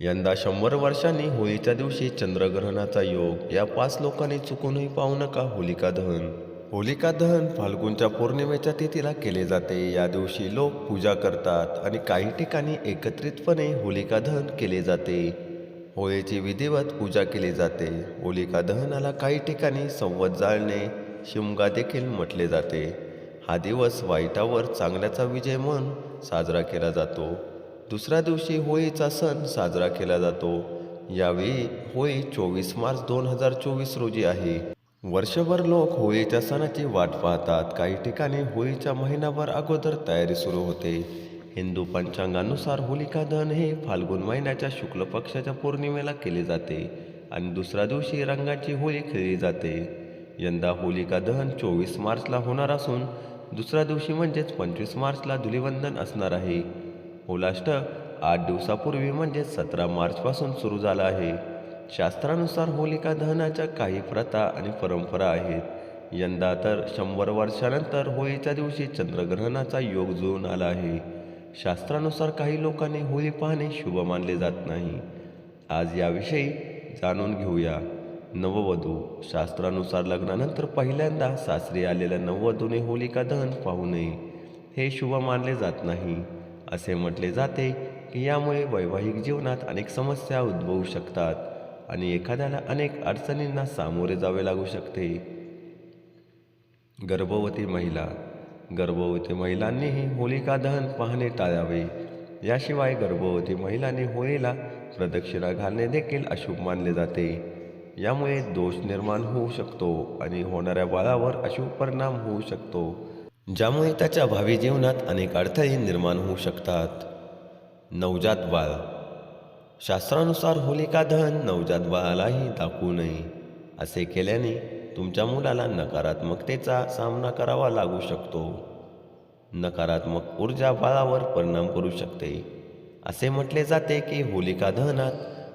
यंदा शंभर वर्षांनी होळीच्या दिवशी चंद्रग्रहणाचा योग या पाच लोकांनी चुकूनही पाहू नका होलिका दहन. होलिका दहन फाल्गुनच्या पौर्णिमेच्या तिथीला केले जाते. या दिवशी लोक पूजा करतात आणि काही ठिकाणी एकत्रितपणे होलिका दहन केले जाते. होळीची विधिवत पूजा केली जाते. होलिका दहनाला काही ठिकाणी संवत जाळणे शिमगा देखील म्हटले जाते. हा दिवस वाईटावर चांगल्याचा विजय म्हणून साजरा केला जातो. दुसऱ्या दिवशी होळीचा सण साजरा केला जातो. यावेळी होळी चोवीस मार्च दोन हजार चोवीस रोजी आहे. वर्षभर लोक होळीच्या सणाची वाट पाहतात. काही ठिकाणी होळीच्या महिनाभर अगोदर तयारी सुरू होते. हिंदू पंचांगानुसार होलिका दहन हे फाल्गुन महिन्याच्या शुक्ल पक्षाच्या पौर्णिमेला केले जाते आणि दुसऱ्या दिवशी रंगाची होळी खेळली जाते. यंदा होलिका दहन चोवीस मार्चला होणार असून दुसऱ्या दिवशी म्हणजेच पंचवीस मार्चला धुलिवंदन असणार आहे. होलाष्ट आठ दिवसापूर्वी म्हणजे सतरा मार्चपासून सुरू झाला आहे. शास्त्रानुसार होलिका दहनाच्या काही प्रथा आणि परंपरा आहेत. यंदा तर शंभर वर्षानंतर होळीच्या दिवशी चंद्रग्रहणाचा योग जुळून आला आहे. शास्त्रानुसार काही लोकांनी होळी पाहणे शुभ मानले जात नाही. आज याविषयी जाणून घेऊया. नववधू शास्त्रानुसार लग्नानंतर पहिल्यांदा सासरी आलेल्या नववधूने होलिका दहन पाहू नये. हे शुभ मानले जात नाही. असे म्हटले जाते की यामुळे वैवाहिक जीवनात अनेक समस्या उद्भवू शकतात आणि एखाद्याला अनेक अडचणींना सामोरे जावे लागू शकते. गर्भवती महिला गर्भवती महिलांनीही होलिका दहन पाहणे टाळावे. याशिवाय गर्भवती महिलांनी होळीला प्रदक्षिणा घालणे देखील अशुभ मानले जाते. यामुळे दोष निर्माण होऊ शकतो आणि होणाऱ्या बाळावर अशुभ परिणाम होऊ शकतो. ज्यामुळे त्याच्या भावी जीवनात अनेक अडथळे निर्माण होऊ शकतात. नवजात बाळ. शास्त्रानुसार होलिका दहन नवजात बाळालाही दाखवू नये असे केल्याने तुमच्या मुलाला नकारात्मकतेचा सामना करावा लागू शकतो. नकारात्मक ऊर्जा बाळावर परिणाम करू शकते. असे म्हटले जाते की होलिका दहनात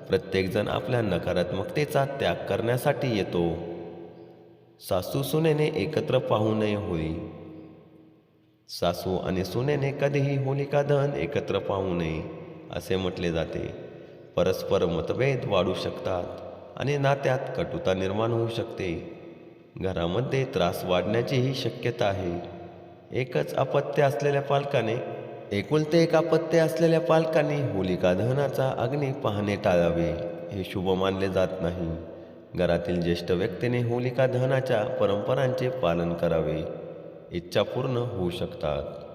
प्रत्येकजण आपल्या नकारात्मकतेचा त्याग करण्यासाठी येतो. सासू सुनेने एकत्र पाहू नये होई सासू आणि सुनेने कधीही होलिका दहन एकत्र पाहू नये असे म्हटले जाते. परस्पर मतभेद वाढू शकतात आणि नात्यात कटुता निर्माण होऊ शकते. घरामध्ये त्रास वाढण्याचीही शक्यता आहे. एकच अपत्य असलेल्या पालकाने एकुलते एक अपत्य असलेल्या पालकांनी होलिका दहनाचा अग्नी पाहणे टाळावे हे शुभ मानले जात नाही. घरातील ज्येष्ठ व्यक्तीने होलिका दहनाच्या परंपरांचे पालन करावे. इच्छा पूर्ण होऊ शकतात.